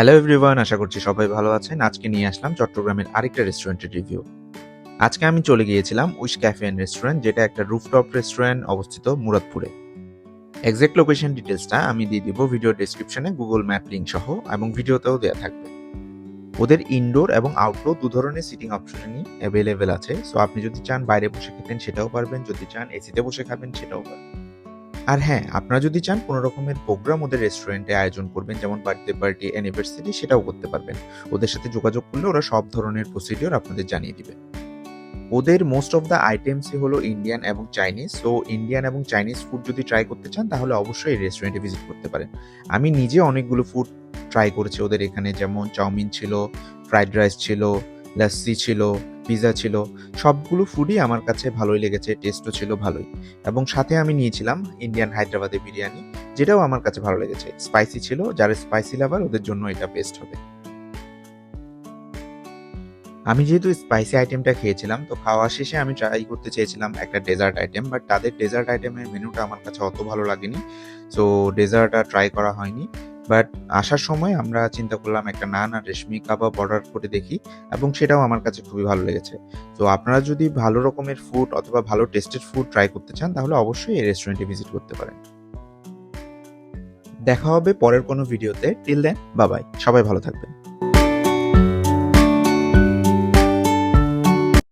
Hello everyone আশা করছি সবাই ভালো আছেন। আজকে নিয়ে আসলাম চট্টগ্রামের আরেকটা রেস্টুরেন্টের রিভিউ আজকে আমি চলে গিয়েছিলাম উইশ ক্যাফে অ্যান্ড রেস্টুরেন্ট, যেটা একটা রুফটপ রেস্টুরেন্ট অবস্থিত মুরাদপুরে। এক্সাক্ট লোকেশন ডিটেলসটা আমি দিয়ে দিব ভিডিও ডেসক্রিপশনে গুগল ম্যাপ লিঙ্ক সহ, এবং ভিডিওতেও দেওয়া থাকবে। ওদের ইনডোর এবং আউটডোর দু ধরনের সিটিং অপশনই অ্যাভেলেবেল আছে। সো আপনি যদি চান বাইরে বসে খেতেন সেটাও পারবেন, যদি চান এসিতে বসে খাবেন সেটাও পারবেন। আর হ্যাঁ আপনারা যদি চান কোনো রকমের প্রোগ্রাম ওদের রেস্টুরেন্টে আয়োজন করবেন, যেমন বার্থডে পার্টি অ্যানিভার্সারি সেটাও করতে পারবেন। ওদের সাথে যোগাযোগ করলে ওরা সব ধরনের প্রসিডিওর আপনাদের জানিয়ে দিবে। ওদের মোস্ট অফ দ্য আইটেমসই হলো ইন্ডিয়ান এবং চাইনিজ সো ইন্ডিয়ান এবং চাইনিজ ফুড যদি ট্রাই করতে চান, তাহলে অবশ্যই এই রেস্টুরেন্টে ভিজিট করতে পারেন। আমি নিজে অনেকগুলো ফুড ট্রাই করেছি, ওদের এখানে যেমন চাউমিন ছিল ফ্রাইড রাইস ছিল লাস্সি ছিল পিৎজা ছিল, সবগুলো ফুডই আমার কাছে ভালোই লেগেছে টেস্টও ছিল ভালোই। এবং সাথে আমি নিয়েছিলাম ইন্ডিয়ান হায়দ্রাবাদে বিরিয়ানি, যেটাও আমার কাছে ভালো লেগেছে। স্পাইসি ছিল, যারা স্পাইসি লাভার ওদের জন্য এটা বেস্ট হবে। আমি যেহেতু স্পাইসি আইটেমটা খেয়েছিলাম, তো খাওয়া শেষে আমি ট্রাই করতে চেয়েছিলাম একটা ডেজার্ট আইটেম বাট তাদের ডেজার্ট আইটেমের মেনুটা আমার কাছে অত ভালো লাগেনি। সো ডেজার্ট আর ট্রাই করা হয়নি। বাট আসার সময় আমরা চিন্তা করলাম একটা নান আর রেশমি কাবাব অর্ডার করে দেখি এবং সেটাও আমার কাছে খুবই ভালো লেগেছে। তো আপনারা যদি ভালো রকমের ফুড অথবা ভালো টেস্টেড ফুড ট্রাই করতে চান, তাহলে অবশ্যই এই রেস্টুরেন্টে ভিজিট করতে পারেন। দেখা হবে পরের কোনো ভিডিওতে টিল দেন বাবাই সবাই ভালো থাকবেন।